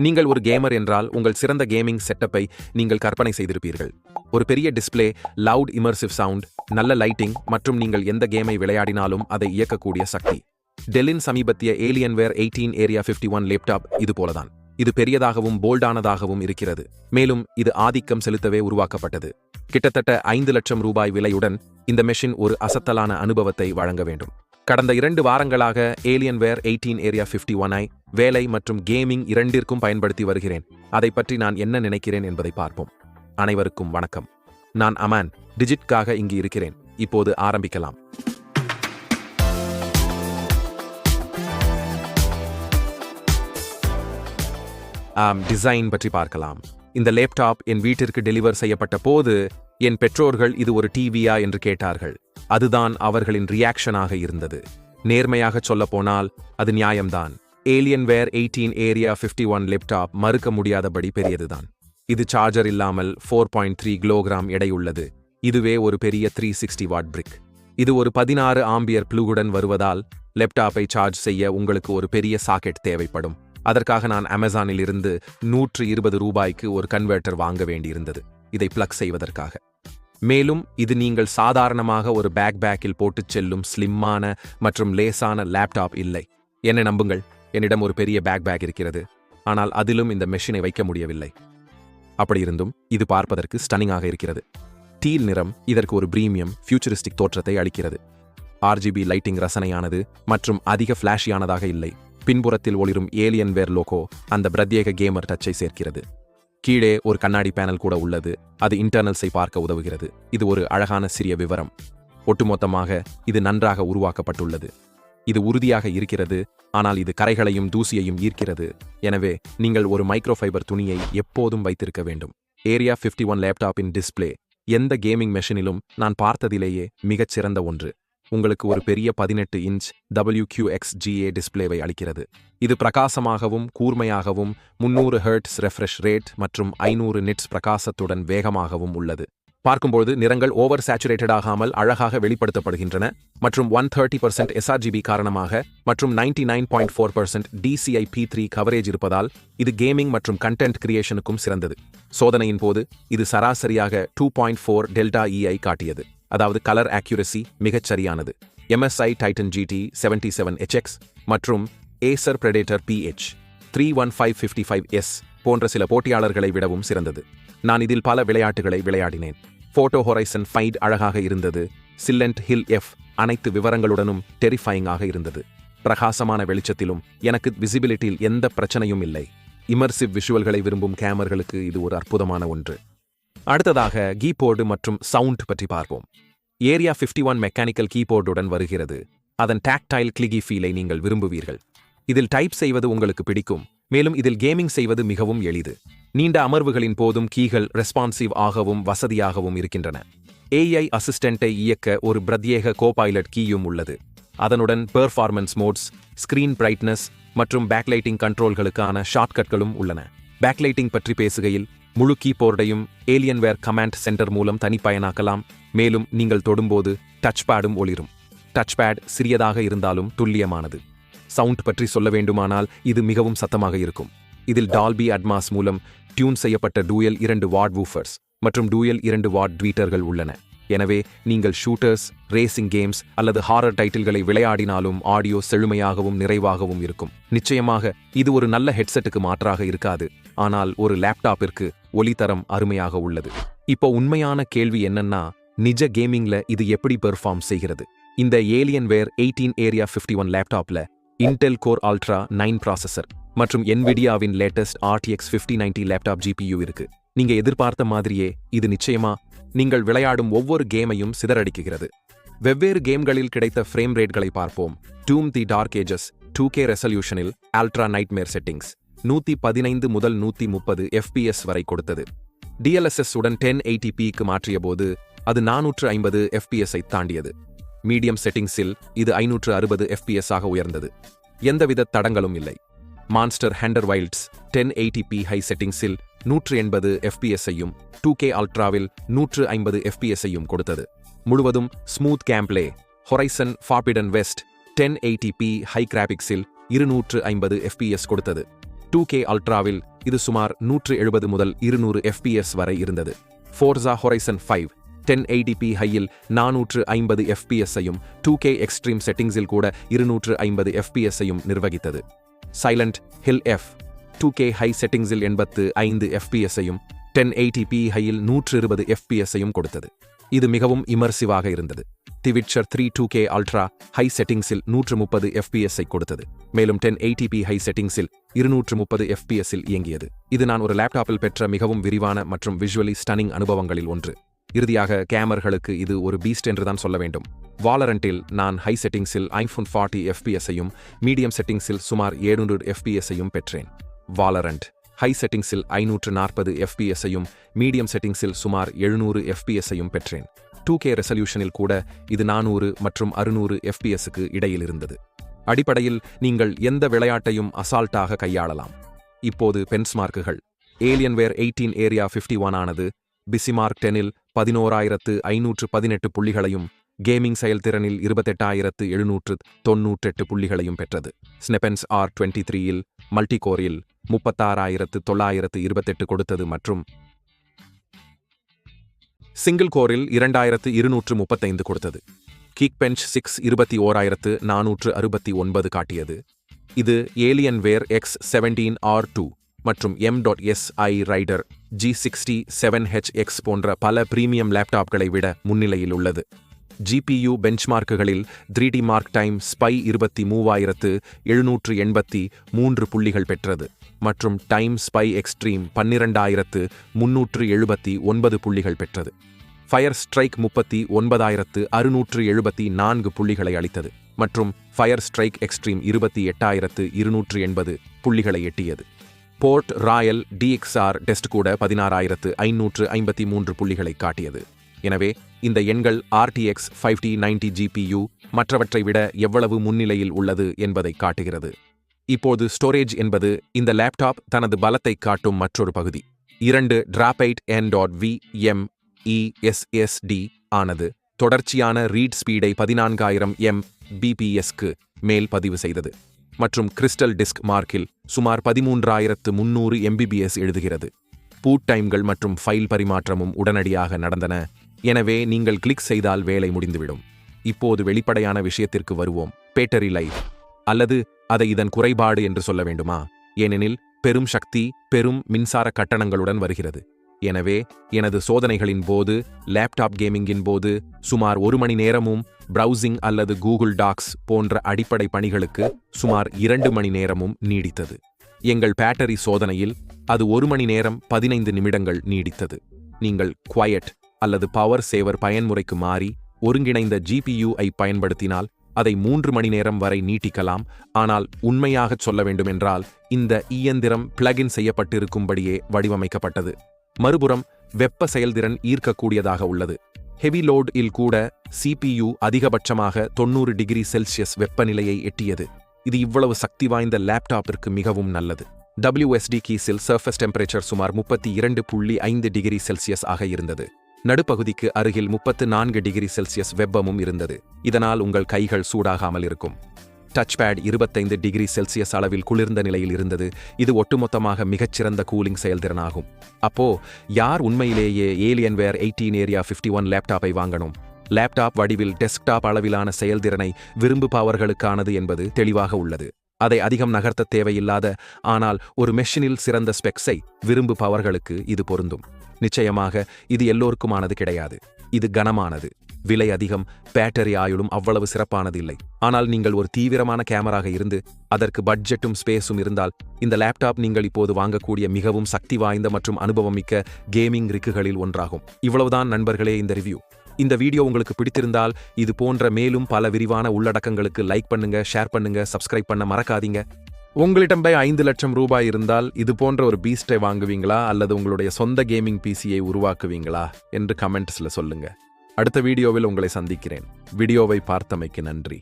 நீங்கள் ஒரு கேமர் என்றால் உங்கள் சிறந்த கேமிங் செட்டப்பை நீங்கள் கற்பனை செய்திருப்பீர்கள். ஒரு பெரிய டிஸ்பிளே லவுட் இமர்சிவ் சவுண்ட் நல்ல லைட்டிங் மற்றும் நீங்கள் எந்த கேமை விளையாடினாலும் அதை இயக்கக்கூடிய சக்தி. டெல்லின் சமீபத்திய Alienware eighteen area 51 one laptop இது போலதான். இது பெரியதாகவும் போல்டானதாகவும் இருக்கிறது. மேலும் இது ஆதிக்கம் செலுத்தவே உருவாக்கப்பட்டது. கிட்டத்தட்ட ஐந்து லட்சம் ரூபாய் விலையுடன் இந்த மெஷின் ஒரு அசத்தலான அனுபவத்தை வழங்க வேண்டும். கடந்த இரண்டு வாரங்களாக ஏலியன்வேர் எயிட்டீன் ஏரியா 51 ஒன் ஐ வேலை மற்றும் கேமிங் இரண்டிற்கும் பயன்படுத்தி வருகிறேன். அதை பற்றி நான் என்ன நினைக்கிறேன் என்பதை பார்ப்போம். அனைவருக்கும் வணக்கம். நான் அமான் டிஜிட்காக இங்கு இருக்கிறேன். இப்போது ஆரம்பிக்கலாம். ஆம் டிசைன் பற்றி பார்க்கலாம். இந்த லேப்டாப் என் வீட்டிற்கு டெலிவர் செய்யப்பட்ட போது என் பெற்றோர்கள் இது ஒரு டிவியா என்று கேட்டார்கள். அதுதான் அவர்களின் ரியாக்ஷனாக இருந்தது. நேர்மையாக சொல்லப்போனால் அது நியாயம்தான். Alienware eighteen area 51 one laptop மறுக்க முடியாதபடி பெரியதுதான். இது சார்ஜர் இல்லாமல் ஃபோர் பாயிண்ட் த்ரீ கிலோகிராம் எடையுள்ளது இதுவே ஒரு பெரிய த்ரீ சிக்ஸ்டி வாட் பிரிக் இது ஒரு பதினாறு ஆம்பியர் ப்ளூகுடன் வருவதால் லேப்டாப்பை சார்ஜ் செய்ய உங்களுக்கு ஒரு பெரிய சாக்கெட் தேவைப்படும். அதற்காக நான் அமேசானில் இருந்து நூற்று இருபது ரூபாய்க்கு ஒரு கன்வெர்ட்டர் வாங்க வேண்டியிருந்தது. இதை பிளக் செய்வதற்காக. மேலும் இது நீங்கள் சாதாரணமாக ஒரு பேக் பேக்கில் போட்டுச் செல்லும் ஸ்லிம்மான மற்றும் லேசான லேப்டாப் இல்லை. என்னை நம்புங்கள் என்னிடம் ஒரு பெரிய பேக் பேக் இருக்கிறது. ஆனால் அதிலும் இந்த மெஷினை வைக்க முடியவில்லை. அப்படியிருந்தும் இது பார்ப்பதற்கு ஸ்டனிங்காக இருக்கிறது. டீல் நிறம் இதற்கு ஒரு பிரீமியம் ஃபியூச்சரிஸ்டிக் தோற்றத்தை அளிக்கிறது. ஆர்ஜிபி லைட்டிங் ரசனையானது மற்றும் அதிக ஃபிளாஷியானதாக இல்லை. பின்புறத்தில் ஒளிரும் ஏலியன் வேர் லோகோ அந்த பிரத்யேக கேமர் டச்சை சேர்க்கிறது. கீழே ஒரு கண்ணாடி பேனல் கூட உள்ளது. அது இன்டர்னல்ஸை பார்க்க உதவுகிறது. இது ஒரு அழகான சிறிய விவரம். ஒட்டுமொத்தமாக இது நன்றாக உருவாக்கப்பட்டுள்ளது. இது உறுதியாக இருக்கிறது ஆனால் இது கரைகளையும் தூசியையும் ஈர்க்கிறது. எனவே நீங்கள் ஒரு மைக்ரோஃபைபர் துணியை எப்போதும் வைத்திருக்க வேண்டும். ஏரியா 51 ஒன் லேப்டாப்பின் டிஸ்ப்ளே எந்த கேமிங் மெஷினிலும் நான் பார்த்ததிலேயே மிகச் சிறந்த ஒன்று. உங்களுக்கு ஒரு பெரிய பதினெட்டு இன்ச் WQXGA டிஸ்ப்ளேவை அளிக்கிறது. இது பிரகாசமாகவும் கூர்மையாகவும் முன்னூறு ஹெர்ட்ஸ் ரெஃப்ரெஷ் ரேட் மற்றும் ஐநூறு நிட்ஸ் பிரகாசத்துடன் வேகமாகவும் உள்ளது. பார்க்கும்போது நிறங்கள் ஓவர் சேச்சுரேட்டட் ஆகாமல் அழகாக வெளிப்படுத்தப்படுகின்றன மற்றும் ஒன் தேர்ட்டி பர்சன்ட் எஸ்ஆர்ஜிபி காரணமாக மற்றும் ninety nine point four percent DCI P three coverage இருப்பதால் இது கேமிங் மற்றும் கண்டென்ட் கிரியேஷனுக்கும் சிறந்தது. சோதனையின் போது இது சராசரியாக two point four delta E காட்டியது. அதாவது கலர் ஆக்யூரசி மிகச் சரியானது. MSI Titan GT seventy seven HX மற்றும் Acer Predator PH three one five fifty five S போன்ற சில போட்டியாளர்களை விடவும் சிறந்தது. நான் இதில் பல விளையாட்டுகளை விளையாடினேன். ஃபோட்டோ ஹொரைசன் ஃபைட் அழகாக இருந்தது. சில்லண்ட் ஹில் எஃப் அனைத்து விவரங்களுடனும் டெரிஃபைங்காக இருந்தது. பிரகாசமான வெளிச்சத்திலும் எனக்கு விசிபிலிட்டியில் எந்த பிரச்சனையும் இல்லை. இமர்சிவ் விஷுவல்களை விரும்பும் கேமர்களுக்கு இது ஒரு அற்புதமான ஒன்று. அடுத்ததாக கீபோர்டு மற்றும் சவுண்ட் பற்றி பார்ப்போம். ஏரியா 51 ஒன் மெக்கானிக்கல் கீபோர்டுடன் வருகிறது. அதன் டாக்டைல் கிளிகி ஃபீலை நீங்கள் விரும்புவீர்கள். இதில் டைப் செய்வது உங்களுக்கு பிடிக்கும். மேலும் இதில் கேமிங் செய்வது மிகவும் எளிது. நீண்ட அமர்வுகளின் போதும் கீகள் ரெஸ்பான்சிவ் ஆகவும் வசதியாகவும் இருக்கின்றன. ஏஐ அசிஸ்டண்ட்டை இயக்க ஒரு பிரத்யேக கோபைலட் கீயும் உள்ளது. அதனுடன் பெர்ஃபார்மன்ஸ் மோட்ஸ் ஸ்கிரீன் பிரைட்னஸ் மற்றும் பேக்லைட்டிங் கண்ட்ரோல்களுக்கான ஷார்ட்கட்களும் உள்ளன. பேக்லைட்டிங் பற்றி பேசுகையில் முழு கீபோர்டையும் ஏலியன்வேர் கமாண்ட் சென்டர் மூலம் தனிப்பயனாக்கலாம். மேலும் நீங்கள் தொடும்போது டச் பேடும் ஒளிரும். டச் பேட் சிறியதாக இருந்தாலும் துல்லியமானது. சவுண்ட் பற்றி சொல்ல வேண்டுமானால் இது மிகவும் சத்தமாக இருக்கும். இதில் டால்பி அட்மாஸ் மூலம் டியூன் செய்யப்பட்ட டூயல் இரண்டு வார்ட் வூஃபர்ஸ் மற்றும் டூயல் இரண்டு வார்ட் ட்வீட்டர்கள் உள்ளன. எனவே நீங்கள் ஷூட்டர்ஸ் ரேசிங் கேம்ஸ் அல்லது ஹாரர் டைட்டில்களை விளையாடினாலும் ஆடியோ செழுமையாகவும் நிறைவாகவும் இருக்கும். நிச்சயமாக இது ஒரு நல்ல ஹெட்செட்டுக்கு மாற்றாக இருக்காது. ஆனால் ஒரு லேப்டாப்பிற்கு ஒலித்தரம் அருமையாக உள்ளது. இப்போ உண்மையான கேள்வி என்னன்னா நிஜ கேமிங்ல இது எப்படி பெர்ஃபார்ம் செய்கிறது? இந்த Alienware eighteen area 51 one லேப்டாப்ல Intel Core Ultra nine processor மற்றும் என்விடியாவின் latest RTX fifty ninety laptop GPU இருக்கு. நீங்க எதிர்பார்த்த மாதிரியே இது நிச்சயமா நீங்கள் விளையாடும் ஒவ்வொரு கேமையும் சிதறடிக்குகிறது வெவ்வேறு கேம்களில் கிடைத்த ஃப்ரேம் ரேட்களை பார்ப்போம். Doom the Dark Ages two K ரெசல்யூஷனில் ultra nightmare settings நூத்தி பதினைந்து முதல் நூத்தி முப்பது எஃபிஎஸ் வரை கொடுத்தது. டிஎல்எஸ்எஸ் உடன் டென் எயிட்டி க்கு மாற்றிய போது அது நானூற்று ஐம்பது எஃபிஎஸ்ஐ தாண்டியது. மீடியம் செட்டிங்ஸில் இது ஐநூற்று அறுபது எஃபிஎஸ் ஆக உயர்ந்தது. எந்தவித தடங்களும் இல்லை. Monster Hunter Wilds ten P high செட்டிங்ஸில் நூற்று எண்பது எஃபிஎஸ்ஐயும் டூ கே அல்ட்ராவில் நூற்று ஐம்பது எஃபிஎஸ்ஐயும் கொடுத்தது. முழுவதும் smooth gameplay Horizon Forbidden West ten P high கிராபிக்ஸில் இருநூற்று ஐம்பது எஃபிஎஸ் கொடுத்தது. டூ கே அல்ட்ராவில் இது சுமார் நூற்று எழுபது முதல் இருநூறு எஃபிஎஸ் வரை இருந்தது. Forza Horizon five ten eighty P ஹையில் நானூற்று ஐம்பது எஃபிஎஸ்ஐயும் டூ கே எக்ஸ்ட்ரீம் செட்டிங்ஸில் கூட இருநூற்று ஐம்பது எஃபிஎஸ்ஐயும் நிர்வகித்தது. Silent Hill F two K high செட்டிங்ஸில் எண்பத்து ஐந்து எஃபிஎஸ்ஸையும் டென் எயிட்டிபி ஹையில் நூற்று இருபது எஃபிஎஸ்ஸையும் கொடுத்தது. இது மிகவும் இமர்சிவாக இருந்தது. The Witcher three two K ultra high செட்டிங்ஸில் நூற்று முப்பது எஃபிஎஸ்ஐ கொடுத்தது. மேலும் டென் எயிட்டிபி ஹை செட்டிங்ஸில் இருநூற்று முப்பது எஃபிஎஸ்ஸில் இயங்கியது. இது நான் ஒரு லேப்டாப்பில் பெற்ற மிகவும் விரிவான மற்றும் விஷுவலி ஸ்டனிங் அனுபவங்களில் ஒன்று. இறுதியாக கேமர்களுக்கு இது ஒரு பீஸ்ட் என்று தான் சொல்ல வேண்டும். வாலரண்டில் நான் ஹை செட்டிங்ஸில் ஐஃபோன் ஃபார்ட்டி எஃபிஎஸ்ஐயும் மீடியம் செட்டிங்ஸில் சுமார் ஏழுநூறு எஃபிஎஸ்ஐயும் பெற்றேன். வாலரண்ட் ஹை செட்டிங்ஸில் ஐநூற்று நாற்பது எஃபிஎஸ்ஐயும் மீடியம் செட்டிங்ஸில் சுமார் எழுநூறு எஃபிஎஸ்ஐயும் பெற்றேன். டூ கே ரெசல்யூஷனில் கூட இது நானூறு மற்றும் அறுநூறு எஃபிஎஸ்க்கு இடையில் இருந்தது. அடிப்படையில் நீங்கள் எந்த விளையாட்டையும் அசால்ட்டாக கையாளலாம். இப்போது பென்ஸ்மார்க்குகள் Alienware eighteen area fifty one ஆனது பிசிமார்க் டெனில் பதினோராயிரத்து ஐநூற்று பதினெட்டு புள்ளிகளையும் கேமிங் செயல்திறனில் இருபத்தெட்டாயிரத்து எழுநூற்று தொன்னூற்றெட்டு புள்ளிகளையும் பெற்றது. ஸ்னெபென்ஸ் ஆர் டுவெண்ட்டி த்ரீயில் மல்டிகோரில் முப்பத்தாறாயிரத்து தொள்ளாயிரத்து இருபத்தெட்டு கொடுத்தது மற்றும் சிங்கிள் கோரில் இரண்டாயிரத்து இருநூற்று முப்பத்தைந்து கொடுத்தது. கீக் பெஞ்ச் சிக்ஸ் இருபத்தி ஓராயிரத்து நானூற்று அறுபத்தி ஒன்பது காட்டியது. இது Alienware X seventeen R two மற்றும் M dot S I Raider G sixty seven H X போன்ற பல பிரீமியம் லேப்டாப்களை விட முன்னிலையில் உள்ளது. GPU பெஞ்ச்மார்க்குகளில் three D Mark Time Spy இருபத்தி மூவாயிரத்து எழுநூற்று எண்பத்தி மூன்று புள்ளிகள் பெற்றது மற்றும் டைம் ஸ்பை எக்ஸ்ட்ரீம் பன்னிரண்டாயிரத்து முன்னூற்று எழுபத்தி ஒன்பது புள்ளிகள் பெற்றது. ஃபயர் ஸ்ட்ரைக் முப்பத்தி ஒன்பதாயிரத்து அறுநூற்று எழுபத்தி நான்கு புள்ளிகளை அளித்தது மற்றும் ஃபயர் ஸ்ட்ரைக் எக்ஸ்ட்ரீம் இருபத்தி எட்டாயிரத்து இருநூற்று எண்பது புள்ளிகளை எட்டியது. போர்ட் ராயல் டிஎக்ஸ்ஆர் டெஸ்ட் கூட பதினாறாயிரத்து ஐநூற்று ஐம்பத்தி மூன்று புள்ளிகளை காட்டியது. எனவே இந்த எண்கள் RTX five T ninety GPU மற்றவற்றை விட எவ்வளவு முன்னிலையில் உள்ளது என்பதை காட்டுகிறது. இப்போது ஸ்டோரேஜ் என்பது இந்த லேப்டாப் தனது பலத்தை காட்டும் மற்றொரு பகுதி. இரண்டு terabyte N dot V M E SSD ஆனது தொடர்ச்சியான ரீட் ஸ்பீடை பதினான்காயிரம் எம் பிபிஎஸ்க்கு மேல் பதிவு செய்தது. மற்றும் கிறிஸ்டல் டிஸ்க் மார்க்கில் சுமார் பதிமூன்றாயிரத்து முன்னூறு எம்பிபிஎஸ் எழுதுகிறது. பூட் டைம்கள் மற்றும் ஃபைல் பரிமாற்றமும் உடனடியாக நடந்தன. எனவே நீங்கள் கிளிக் செய்தால் வேலை முடிந்துவிடும். இப்போது வெளிப்படையான விஷயத்திற்கு வருவோம். பேட்டரி லைஃப் அல்லது அதை இதன் குறைபாடு என்று சொல்ல வேண்டுமா? ஏனெனில் பெரும் சக்தி பெரும் மின்சார கட்டணங்களுடன் வருகிறது. எனவே எனது சோதனைகளின் போது லேப்டாப் கேமிங்கின் போது சுமார் ஒரு மணி நேரமும் பிரவுசிங் அல்லது கூகுள் டாக்ஸ் போன்ற அடிப்படை பணிகளுக்கு சுமார் இரண்டு மணி நேரமும் நீடித்தது. எங்கள் பேட்டரி சோதனையில் அது ஒரு மணி நேரம் பதினைந்து நிமிடங்கள் நீடித்தது. நீங்கள் குவயட் அல்லது பவர் சேவர் பயன்முறைக்கு மாறி ஒருங்கிணைந்த ஜிபியு ஐ பயன்படுத்தினால் அதை மூன்று மணி நேரம் வரை நீட்டிக்கலாம். ஆனால் உண்மையாகச் சொல்ல வேண்டுமென்றால் இந்த இயந்திரம் பிளகின் செய்யப்பட்டிருக்கும்படியே வடிவமைக்கப்பட்டது. மறுபுறம் வெப்ப செயல்திறன் ஈர்க்கக்கூடியதாக உள்ளது. ஹெவி லோட் இல் கூட சிபியு அதிகபட்சமாக தொண்ணூறு டிகிரி செல்சியஸ் வெப்பநிலையை எட்டியது. இது இவ்வளவு சக்தி வாய்ந்த லேப்டாப்பிற்கு மிகவும் நல்லது. டபிள்யூஎஸ்டி கீஸில் சர்ஃபஸ் டெம்பரேச்சர் சுமார் முப்பத்தி இரண்டு புள்ளி ஐந்து டிகிரி செல்சியஸ் ஆக இருந்தது. நடுப்பகுதிக்கு அருகில் முப்பத்து நான்கு டிகிரி செல்சியஸ் வெப்பமும் இருந்தது. இதனால் உங்கள் கைகள் சூடாகாமல் இருக்கும். டச் பேட் இருபத்தைந்து டிகிரி செல்சியஸ் அளவில் குளிர்ந்த நிலையில் இருந்தது. இது ஒட்டுமொத்தமாக மிகச்சிறந்த கூலிங் செயல்திறனாகும். அப்போ யார் உண்மையிலேயே Alienware eighteen area fifty one லேப்டாப்பை வாங்கணும்? லேப்டாப் வடிவில் டெஸ்க்டாப் அளவிலான செயல்திறனை விரும்புபவர்களுக்கானது என்பது தெளிவாக உள்ளது. அதை அதிகம் நகர்த்த தேவையில்லாத ஆனால் ஒரு மெஷினில் சிறந்த ஸ்பெக்ஸை விரும்புபவர்களுக்கு இது பொருந்தும். நிச்சயமாக இது எல்லோருக்குமானது கிடையாது. இது கனமானது. விலை அதிகம் பேட்டரி ஆயுளும் அவ்வளவு சிறப்பானது இல்லை ஆனால் நீங்கள் ஒரு தீவிரமான கேமராக இருந்து அதற்கு பட்ஜெட்டும் ஸ்பேஸும் இருந்தால் இந்த லேப்டாப் நீங்கள் இப்போது வாங்கக்கூடிய மிகவும் சக்தி வாய்ந்த மற்றும் அனுபவமிக்க கேமிங் ரிக்குகளில் ஒன்றாகும். இவ்வளவுதான் நண்பர்களே இந்த ரிவ்யூ. இந்த வீடியோ உங்களுக்கு பிடித்திருந்தால் இது போன்ற மேலும் பல விரிவான உள்ளடக்கங்களுக்கு லைக் பண்ணுங்க ஷேர் பண்ணுங்க சப்ஸ்கிரைப் பண்ண மறக்காதீங்க. உங்களிடம் போய் ஐந்து லட்சம் ரூபாய் இருந்தால் இது போன்ற ஒரு பீஸ்டை வாங்குவீங்களா? அல்லது உங்களுடைய சொந்த கேமிங் பிசியை உருவாக்குவீங்களா? என்று கமெண்ட்ஸ்ல சொல்லுங்க. அடுத்த வீடியோவில் உங்களை சந்திக்கிறேன். வீடியோவை பார்த்தமைக்கு நன்றி.